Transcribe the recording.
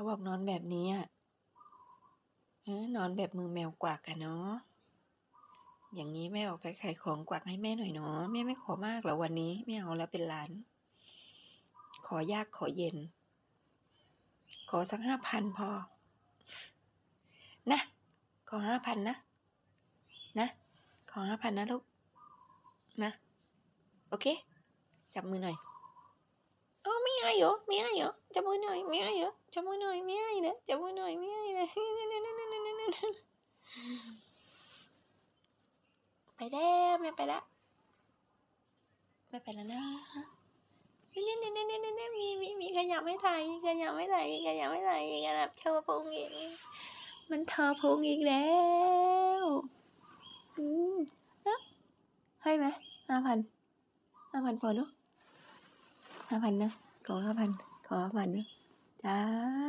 เขาบอกนอนแบบนี้อะนอนแบบมือแมวกวักอะเนาะ อย่างนี้แม่ออกไปขายของกวักให้แม่หน่อยเนาะ แม่ไม่ขอมากหรอวันนี้ ไม่เอาแล้วเป็นล้าน ขอยากขอเย็น ขอสักห้าพันพอ นะ ขอห้าพันนะ นะ ขอห้าพันนะลูก นะ โอเค จับมือหน่อย ไม่เอาเหรอไม่เอาเหรอจับมือหน่อยไม่เอาเหรอจับมือหน่อยไม่เอาเหรอจับมือหน่อยไม่เอาเหรอไปแล้วแม่ไปแล้วแม่ไปแล้วนะนี่ยเนี่นี่นี่นี่มีมีมีขยับไม่ถ่ายขยับไม่ถ่ายขยับไม่ถ่ายขยับเทอพุงอีกมันเทอพุงอีกแล้วอืมนะให้ไหมห้าพันห้าพันพอเนอะห้าพันนะ ขอห้าพันขอห้าพันนะจ้า